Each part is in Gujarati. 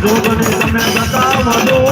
જોગને તમે બતાવજો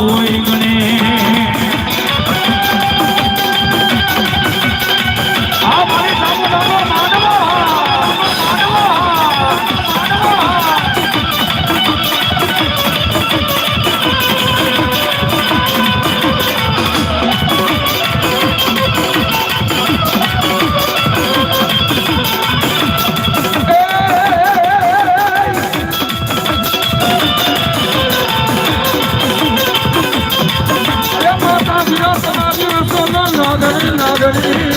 બાપા નાગરી નાગરી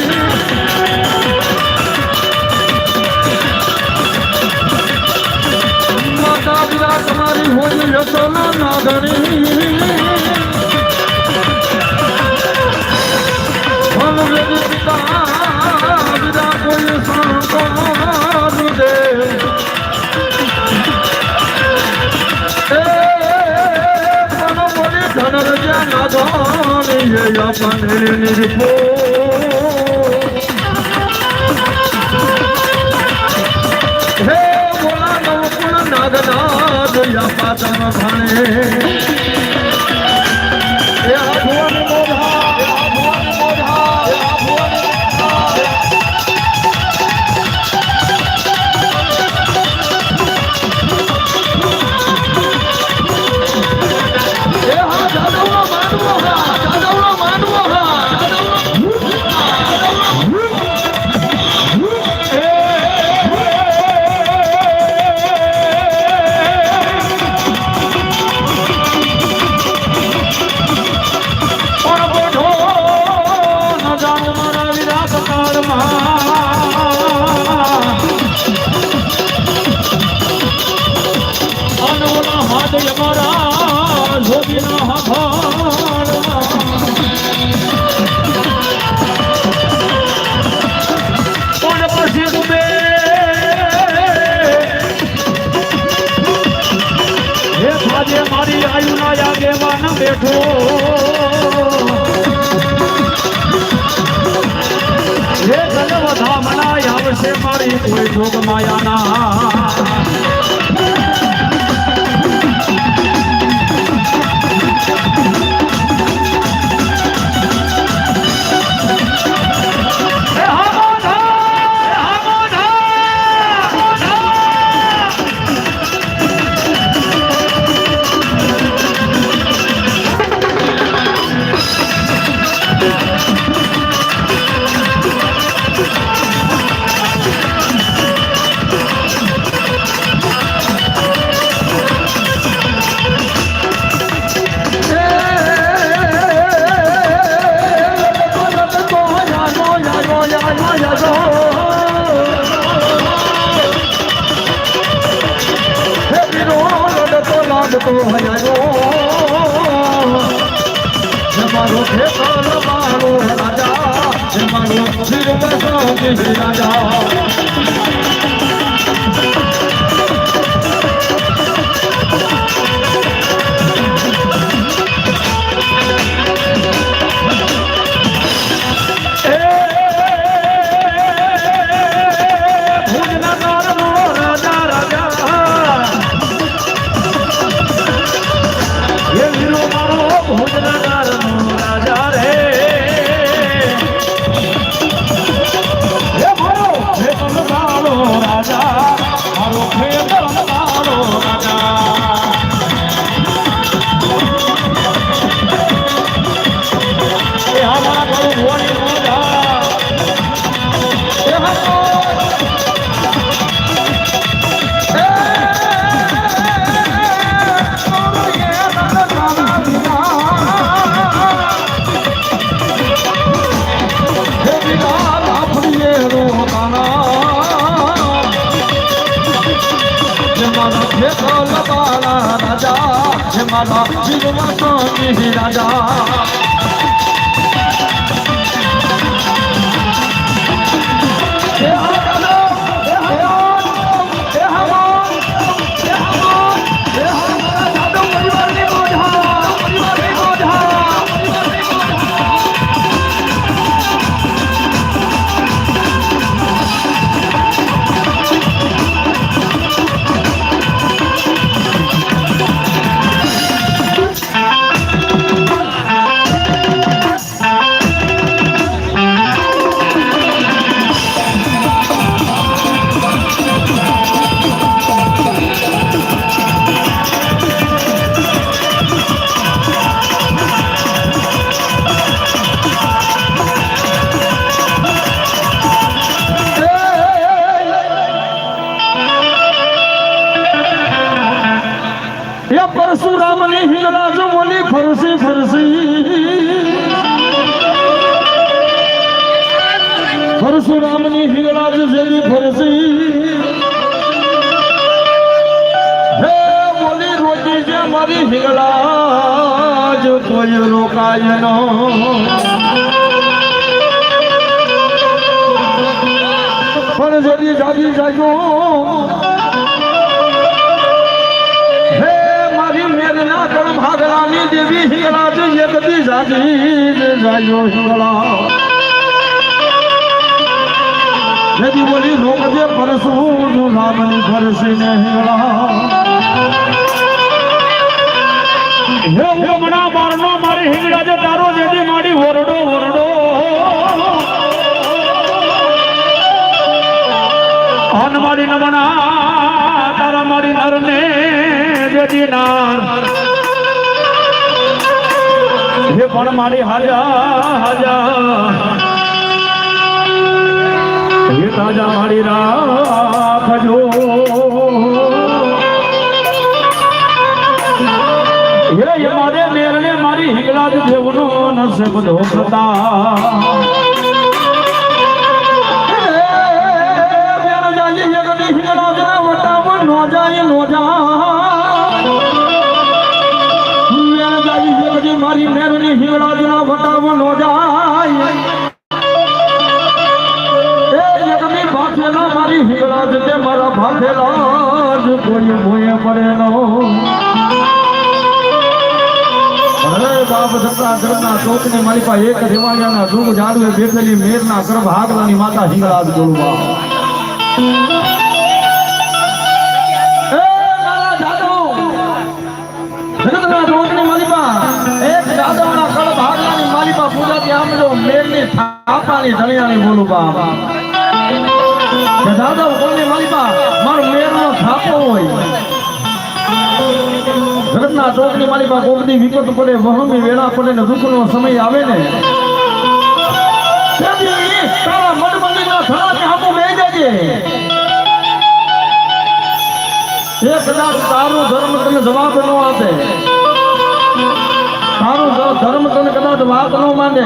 માતા વિના તમારી હોય યશોના નાગરી ફલ કોઈ સંતાન દે હે બોલા નવકુળ નાગનાદ યાપાતમ ભણે હાથ અમારા જોગીના હાથાળમાં પણ પછી ડૂબે હે ખાજે મારી આયુના યાગેમાં ન બેઠો. હે જલવધા મનાય આવશે મારી કોઈ જોગ માયાના. 谢谢大家 હે મારા જીવમાં પરશુરામની હિંગળાજ જેવી ફરસી હે બોલી રોટી જે મારી હિંગળાજ કોઈ રોકાય નો પણ જરી જાગી જાગ્યો હે મારી મેરના કણ ભાગલાની દેવી હિંગળા જોઈએ કદી જાજી જાયો હિંગળા. નદી બોલી રોકજે પરસું નું નામની ફરસી ને હિંગળા હે ઉમણા મારનો મારી હિંગળા જે તારો જેદી માડી ઓરડો ઓરડો અન મારી નમના તારા મારી નરને જેદી નાર હે પણ મારી હાજા હાજા મારી રાખજો. હે મારે મેરને મારી હિંગળા જ દેવનો નસે બધો પ્રતાપ મારી મેરની હિંગળાજના વટાવ નો જાય. મારા ભાથેલા જ કોઈ ભૂએ પડે નો ધૂમ ઝાડવે બેઠેલી મેરના થાપાની ધણિયાની બોલું કે દાદા, કોને મારી માલિકા મારો મેરનો થાપો હોય. જગતના ચોકની માલિકા કોકની વિપત પડે વહમી વેળા પડે ને દુઃખનો સમય આવે ને. તારા મનમંદિરના થડાને હામું બેહી જજે. એ કદાચ તારું ધર્મ તને જવાબ ન આપે. તારું ધર્મ તને કદાચ વાત ન માને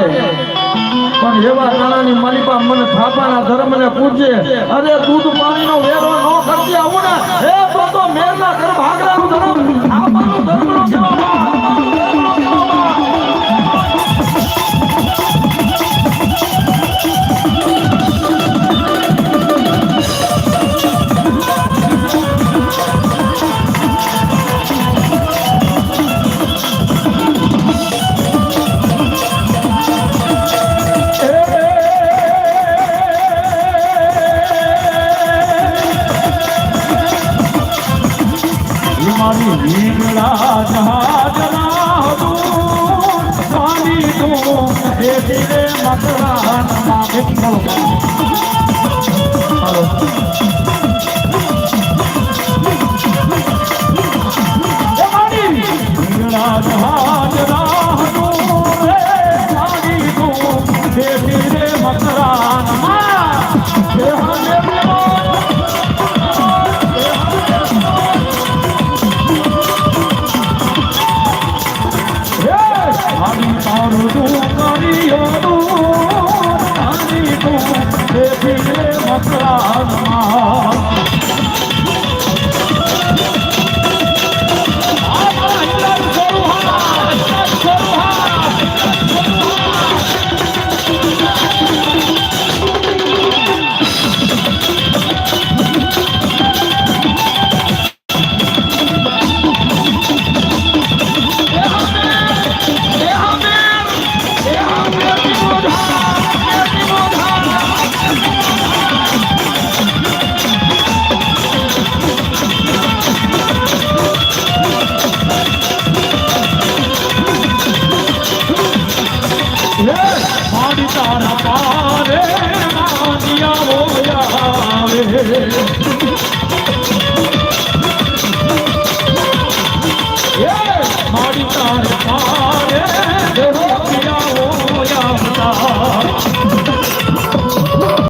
પણ એવા કાળાની માલિકા મને થાપાના ધર્મને પૂછે અરે દૂધ પાણીનો વેરો ન કરતી આવું મકરાનમાં વિઠ્ઠલ. প্রাণ તારા પારે માનિયા આવે